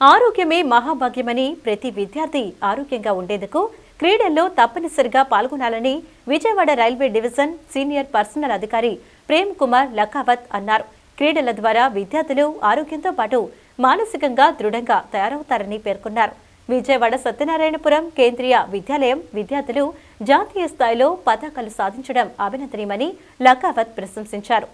ఆరోగ్యమే మహాభాగ్యమని ప్రతి విద్యార్థి ఆరోగ్యంగా ఉండేందుకు క్రీడల్లో తప్పనిసరిగా పాల్గొనాలని Vijayawada railway division senior personnel అధికారి ప్రేమ్ కుమార్ లఖావత్ అన్నారు. క్రీడల ద్వారా విద్యార్థులు ఆరోగ్యంతో పాటు మానసికంగా దృఢంగా తయారవుతారని పేర్కొన్నారు. విజయవాడ సత్యనారాయణపురం కేంద్రీయ విద్యాలయం విద్యార్థులు జాతీయ స్థాయిలో పతాకాలు సాధించడం అభినందనీయమని లఖావత్ ప్రశంసించారు.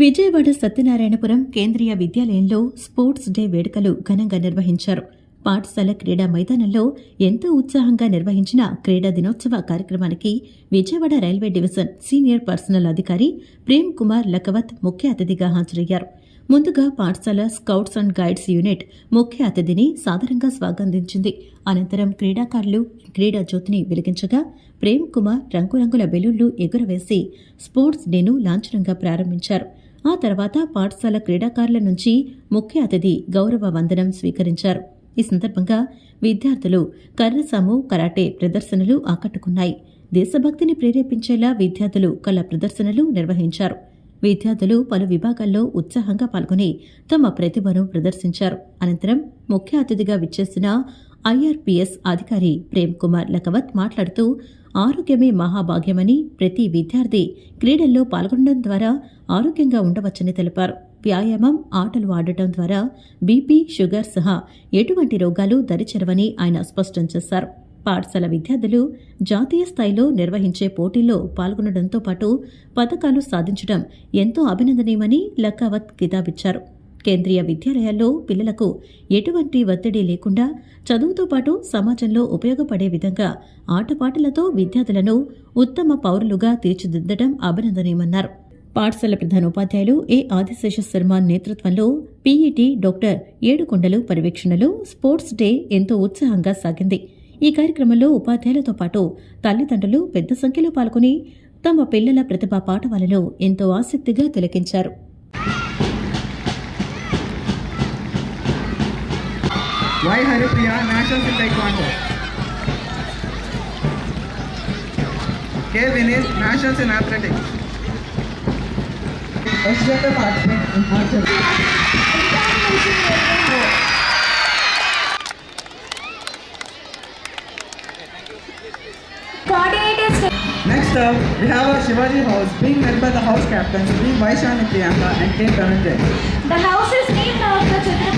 విజయవాడ సత్యనారాయణపురం కేంద్రీయ విద్యాలయంలో స్పోర్ట్స్ డే వేడుకలు ఘనంగా నిర్వహించారు. పాఠశాల క్రీడా మైదానంలో ఎంతో ఉత్సాహంగా నిర్వహించిన క్రీడా దినోత్సవ కార్యక్రమానికి Vijayawada railway division senior personnel అధికారి ప్రేమ్ కుమార్ లకవత్ ముఖ్య అతిథిగా హాజరయ్యారు. ముందుగా పాఠశాల స్కౌట్స్ అండ్ గైడ్స్ యూనిట్ ముఖ్య అతిథిని సాదరంగా స్వాగతించింది. అనంతరం క్రీడాకారులు క్రీడా జ్యోతిని వెలిగించగా ప్రేమ్ కుమార్ రంగురంగుల బెలూన్లు ఎగురవేసి స్పోర్ట్స్ డేను లాంఛనంగా ప్రారంభించారు. ఆ తర్వాత పాఠశాల క్రీడాకారుల నుంచి ముఖ్య అతిథి గౌరవ వందనం స్వీకరించారు. ఈ సందర్భంగా విద్యార్థులు కర్రసాము కరాటే ప్రదర్శనలు ఆకట్టుకున్నాయి. దేశభక్తిని ప్రేరేపించేలా విద్యార్థులు కళ ప్రదర్శనలు నిర్వహించారు. విద్యార్థులు పలు విభాగాల్లో ఉత్సాహంగా పాల్గొని తమ ప్రతిభను ప్రదర్శించారు. అనంతరం ముఖ్య అతిథిగా విచ్చేసిన ఐఆర్పీఎస్ అధికారి ప్రేమ్ కుమార్ లఖవత్ మాట్లాడుతూ ఆరోగ్యమే మహాభాగ్యమని ప్రతి విద్యార్థి క్రీడల్లో పాల్గొనడం ద్వారా ఆరోగ్యంగా ఉండవచ్చని తెలిపారు. వ్యాయామం ఆటలు ఆడటం ద్వారా బీపీ షుగర్ సహా ఎటువంటి రోగాలు దరిచెరవని ఆయన స్పష్టం చేశారు. పాఠశాల విద్యార్థులు జాతీయ స్థాయిలో నిర్వహించే పోటీల్లో పాల్గొనడంతో పాటు పథకాలు సాధించడం ఎంతో అభినందనీయమని లక్కావత్ కితాబిచ్చారు. కేంద్రీయ విద్యాలయాల్లో పిల్లలకు ఎటువంటి ఒత్తిడి లేకుండా చదువుతో పాటు సమాజంలో ఉపయోగపడే విధంగా ఆటపాటలతో విద్యార్థులను ఉత్తమ పౌరులుగా తీర్చిదిద్దడం అభినందనీయమన్నారు. పాఠశాల ప్రధానోపాధ్యాయులు ఏ ఆదిశేష శర్మ నేతృత్వంలో పీఈటీ డాక్టర్ ఏడుకొండలు పర్యవేక్షణలో స్పోర్ట్స్ డే ఎంతో ఉత్సాహంగా సాగింది. ఈ కార్యక్రమంలో ఉపాధ్యాయులతో పాటు తల్లిదండ్రులు పెద్ద సంఖ్యలో పాల్గొని తమ పిల్లల ప్రతిభా పాఠవాలలో ఎంతో ఆసక్తిగా తిలకించారు. Y Haripriya national in taekwondo के Vineet national in athletics Let's get the participant in Archer. Next up, we have our Shivaji house being led by the house captains Sri Vaishani Priyanka and Kate Dhananjay. The house is named after Chitrapati Shivaji.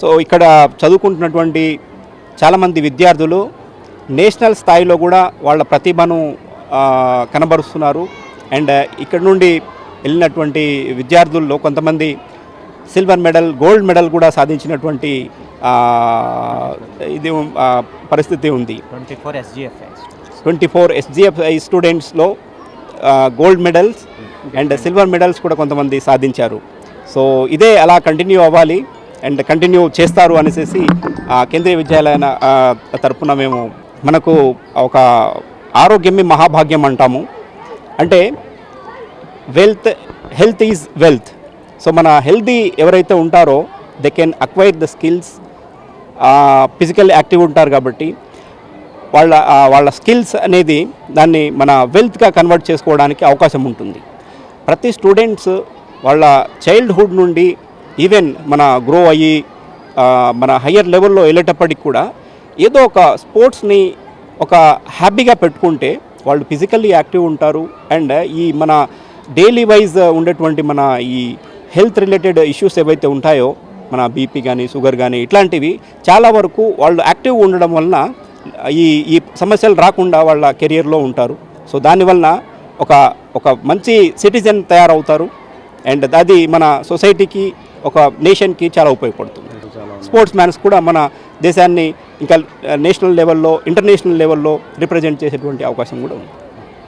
So ఇక్కడ చదువుకుంటున్నటువంటి చాలామంది విద్యార్థులు national స్థాయిలో కూడా వాళ్ళ ప్రతిభను కనబరుస్తున్నారు. And ఇక్కడ నుండి వెళ్ళినటువంటి విద్యార్థుల్లో కొంతమంది సిల్వర్ మెడల్ గోల్డ్ మెడల్ కూడా సాధించినటువంటి ఇది పరిస్థితి ఉంది. 24 SGFI. Twenty four SGFI స్టూడెంట్స్లో gold medals and silver medals కూడా కొంతమంది సాధించారు. సో ఇదే అలా కంటిన్యూ అవ్వాలి. అండ్ కంటిన్యూ చేస్తారు అనేసి కేంద్రీయ విద్యాలయన తరఫున తరపున మేము మనకు ఒక ఆరోగ్యమే మహాభాగ్యం అంటాము. అంటే wealth health is wealth. So మన హెల్తీ ఎవరైతే ఉంటారో they can acquire the skills physical active ఉంటారు కాబట్టి వాళ్ళ వాళ్ళ స్కిల్స్ అనేది దాన్ని మన వెల్త్గా కన్వర్ట్ చేసుకోవడానికి అవకాశం ఉంటుంది. ప్రతి స్టూడెంట్స్ వాళ్ళ చైల్డ్హుడ్ నుండి ఈవెన్ మన గ్రో అయ్యి మన హయ్యర్ లెవెల్లో వెళ్ళేటప్పటికి కూడా ఏదో ఒక స్పోర్ట్స్ని ఒక హ్యాపీగా పెట్టుకుంటే వాళ్ళు ఫిజికల్లీ యాక్టివ్ ఉంటారు. అండ్ ఈ మన డైలీ వైజ్ ఉండేటువంటి మన ఈ హెల్త్ రిలేటెడ్ ఇష్యూస్ ఏవైతే ఉంటాయో మన బీపీ కానీ షుగర్ కానీ ఇట్లాంటివి చాలా వరకు వాళ్ళు యాక్టివ్ ఉండడం వలన ఈ ఈ సమస్యలు రాకుండా వాళ్ళ కెరియర్లో ఉంటారు. సో దానివలన ఒక ఒక మంచి సిటిజన్ తయారవుతారు. అండ్ అది మన సొసైటీకి ఒక నేషన్కి చాలా ఉపయోగపడుతుంది. స్పోర్ట్స్ మ్యాన్స్ కూడా మన దేశాన్ని ఇంకా నేషనల్ లెవెల్లో ఇంటర్నేషనల్ లెవెల్లో రిప్రజెంట్ చేసేటువంటి అవకాశం కూడా ఉంది.